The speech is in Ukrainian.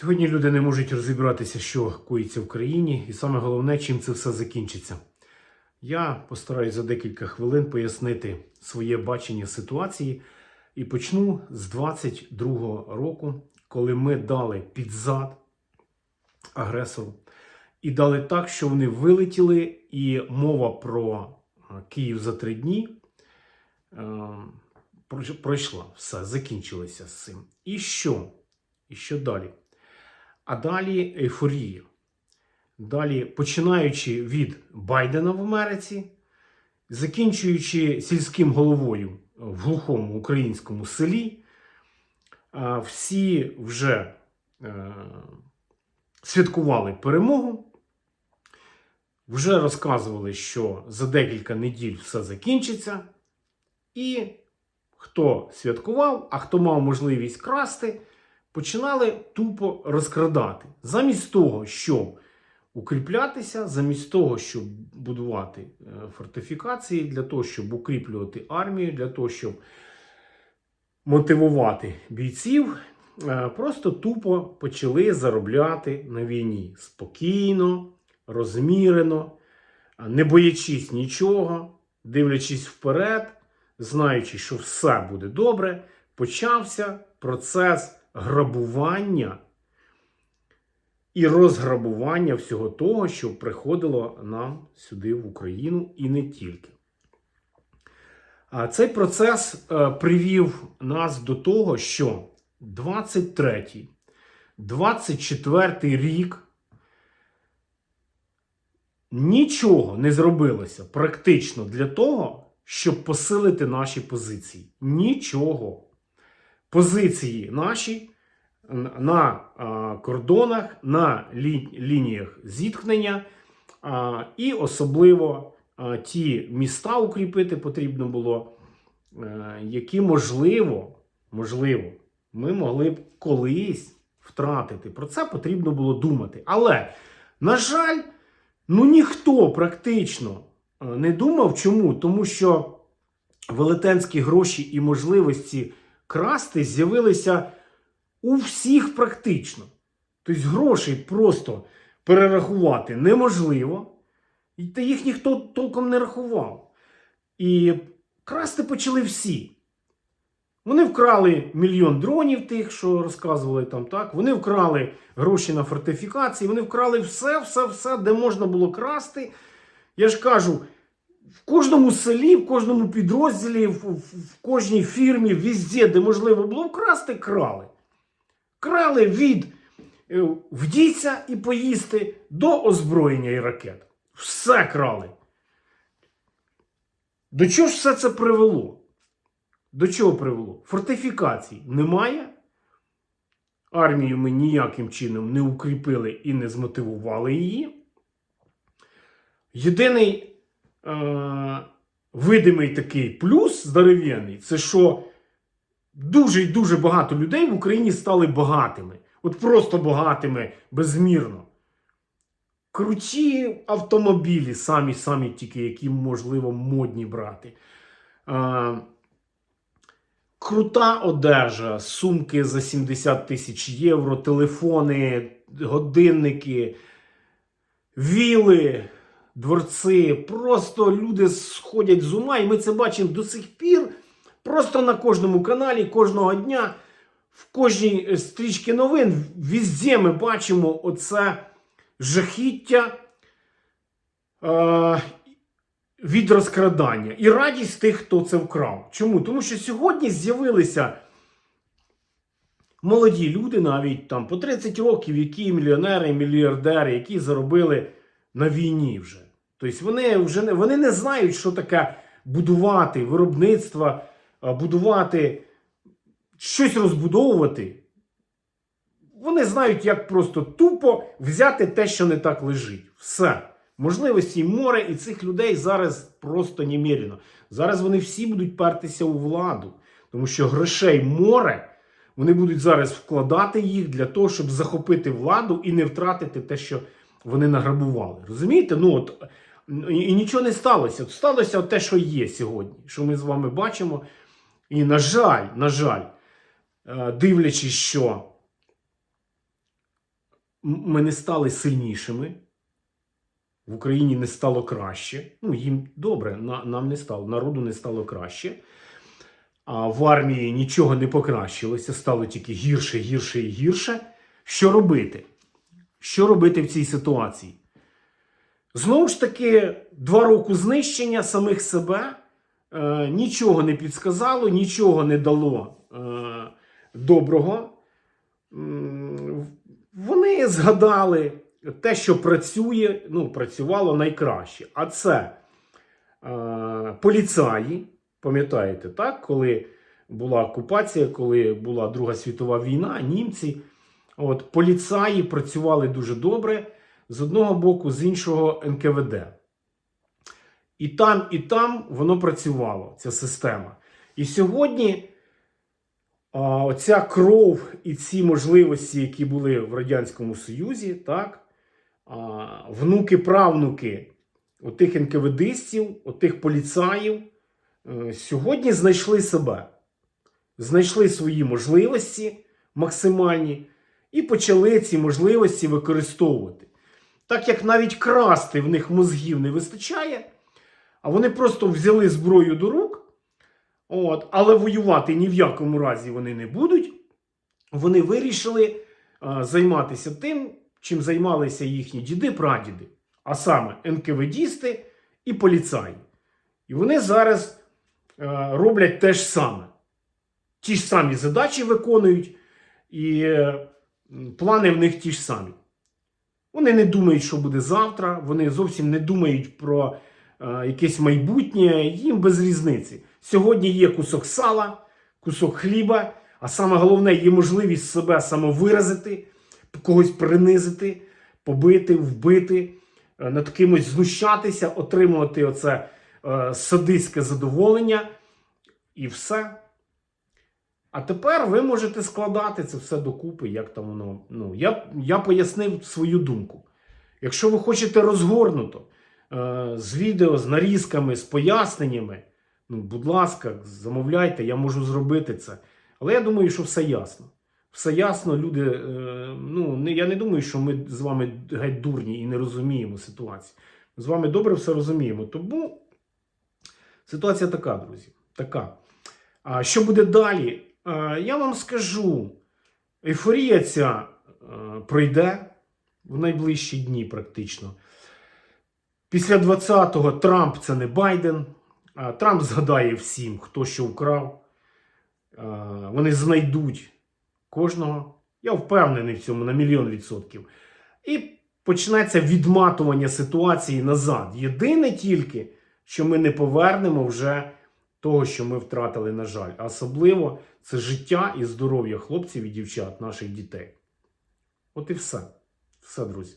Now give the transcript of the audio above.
Сьогодні люди не можуть розібратися, що коїться в країні, і саме головне, чим це все закінчиться. Я постараюсь за декілька хвилин пояснити своє бачення ситуації і почну з 22-го року, коли ми дали під зад агресору і дали так, що вони вилетіли, і мова про е, Київ за три дні е, пройшла. Все, закінчилося з цим. І що? І що далі? А далі ейфорія. Далі, починаючи від Байдена в Америці, закінчуючи сільським головою в глухому українському селі, всі вже е, святкували перемогу, вже розказували, що за декілька неділь все закінчиться. І хто святкував, а хто мав можливість красти, починали тупо розкрадати. Замість того, щоб укріплятися, замість того, щоб будувати е, фортифікації, для того, щоб укріплювати армію, для того, щоб мотивувати бійців, е, просто тупо почали заробляти на війні спокійно, розмірено, е, не боячись нічого, дивлячись вперед, знаючи, що все буде добре, почався процес грабування і розграбування всього того, що приходило нам сюди в Україну і не тільки. Цей процес е, привів нас до того, що 23, 24 рік нічого не зробилося практично для того, щоб посилити наші позиції. Нічого. Позиції наші на кордонах, на лі- лініях зіткнення, і особливо ті міста укріпити потрібно було, е, які можливо, можливо, ми могли б колись втратити. Про це потрібно було думати. Але, на жаль, ну ніхто практично е, не думав. Чому? Тому що велетенські гроші і можливості красти з'явилися у всіх практично. Тобто грошей просто перерахувати неможливо, та їх ніхто толком не рахував. І красти почали всі. Вони вкрали мільйон дронів, тих, що розказували там, так. Вони вкрали гроші на фортифікації, вони вкрали все, все, все, де можна було красти. Я ж кажу, в кожному селі, в кожному підрозділі, в, в, кожній фірмі, везде, де можливо було вкрасти, крали. Крали від е, вдіться і поїсти до озброєння і ракет. Все крали. До чого ж все це привело? До чого привело? Фортифікацій немає. Армію ми ніяким чином не укріпили і не змотивували її. Єдиний е, видимий такий плюс здоров'яний це що дуже і дуже багато людей в Україні стали багатими. От просто багатими безмірно. Круті автомобілі, самі самі тільки, які можливо модні брати. Е, крута одежа, сумки за 70 тисяч євро, телефони, годинники, віли, дворці. Просто люди сходять з ума, і ми це бачимо до сих пір. Просто на кожному каналі, кожного дня, в кожній е, стрічці новин, везде ми бачимо оце жахіття е, від розкрадання і радість тих, хто це вкрав. Чому? Тому що сьогодні з'явилися молоді люди, навіть там по 30 років, які мільйонери, мільярдери, які заробили на війні вже. Тобто вони вже не, вони не знають, що таке будувати виробництво, будувати щось розбудовувати. Вони знають, як просто тупо взяти те, що не так лежить. Все. Можливості море, і цих людей зараз просто немірено. Зараз вони всі будуть пертися у владу, тому що грошей море. Вони будуть зараз вкладати їх для того, щоб захопити владу і не втратити те, що вони награбували. Розумієте? Ну от і, і нічого не сталося. Сталося те, що є сьогодні, що ми з вами бачимо. І, на жаль, на жаль, е, дивлячись, що ми не стали сильнішими. В Україні не стало краще. Ну, їм добре, нам не стало, народу не стало краще. А в армії нічого не покращилося, стало тільки гірше, гірше і гірше. Що робити? Що робити в цій ситуації? Знову ж таки, два роки знищення самих себе е, нічого не підсказало, нічого не дало е, доброго. Вони згадали те, що працює, ну, працювало найкраще. А це е, поліцаї, пам'ятаєте, так? Коли була окупація, коли була Друга світова війна, німці. От, поліцаї працювали дуже добре з одного боку, з іншого НКВД. І там, і там воно працювало, ця система. І сьогодні а, оця кров і ці можливості, які були в Радянському Союзі, так, а, внуки, правнуки отих НКВДистів, отих поліцаїв, е, сьогодні знайшли себе, знайшли свої можливості максимальні і почали ці можливості використовувати. Так як навіть красти в них мозгів не вистачає, а вони просто взяли зброю до рук, от, але воювати ні в якому разі вони не будуть. Вони вирішили а, займатися тим, чим займалися їхні діди-прадіди, а саме НКВДісти і поліцаї. І вони зараз е, роблять те ж саме. Ті ж самі задачі виконують, і е, плани в них ті ж самі. Вони не думають, що буде завтра, вони зовсім не думають про е, якесь майбутнє, їм без різниці. Сьогодні є кусок сала, кусок хліба, а саме головне є можливість себе самовиразити, когось принизити, побити, вбити, е, над кимось знущатися, отримувати оце е, садистське задоволення і все. А тепер ви можете складати це все докупи, як там воно. Ну, я, я пояснив свою думку. Якщо ви хочете розгорнуто, е, з відео, з нарізками, з поясненнями, ну, будь ласка, замовляйте, я можу зробити це. Але я думаю, що все ясно. Все ясно, люди. Е, ну, не, я не думаю, що ми з вами геть дурні і не розуміємо ситуацію. З вами добре все розуміємо. Тому ситуація така, друзі. Така. А що буде далі? Е, Я вам скажу, ейфорія ця е, пройде в найближчі дні, практично. Після 20-го Трамп це не Байден. А Трамп згадає всім, хто що вкрав. Е, Вони знайдуть кожного. Я впевнений в цьому на мільйон відсотків. І почнеться відматування ситуації назад. Єдине тільки, що ми не повернемо вже того, що ми втратили, на жаль. Особливо це життя і здоров'я хлопців і дівчат, наших дітей. От і все. Все, друзі.